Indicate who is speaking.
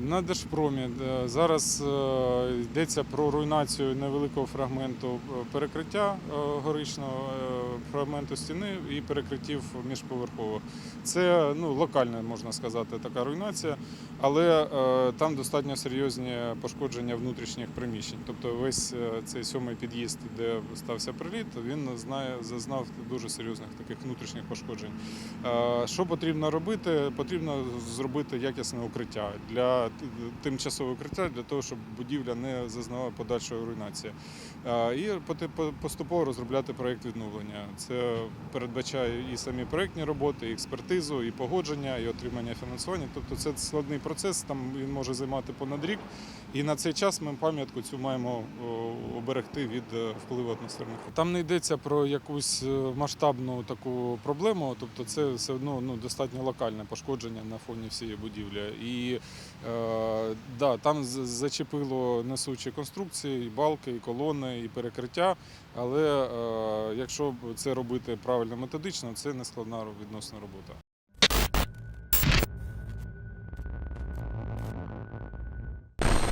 Speaker 1: На Держпромі е, зараз е, йдеться про руйнацію невеликого фрагменту е, перекриття горичного, фрагменту стіни і перекриттів міжповерхових. Це ну, локальна, можна сказати, така руйнація, але там достатньо серйозні пошкодження внутрішніх приміщень. Тобто весь цей сьомий під'їзд, де стався приліт, він знає, зазнав дуже серйозних таких внутрішніх пошкоджень. Що потрібно робити? Потрібно зробити якісне укриття для тимчасове укриття для того, щоб будівля не зазнала подальшої руйнації. І поступово розробляти проєкт відновлення. Це передбачає і самі проєктні роботи, і експертизу, і погодження, і отримання фінансування. Тобто це складний процес. Там він може займати понад рік. І на цей час ми пам'ятку цю маємо оберегти від е, впливу атмосферних. Там не йдеться про якусь е, масштабну таку проблему, тобто це все одно ну, достатньо локальне пошкодження на фоні всієї будівлі. І е, да, там зачепило несучі конструкції, і балки, і колони, і перекриття. Але е, якщо це робити правильно методично, це не складна відносна робота.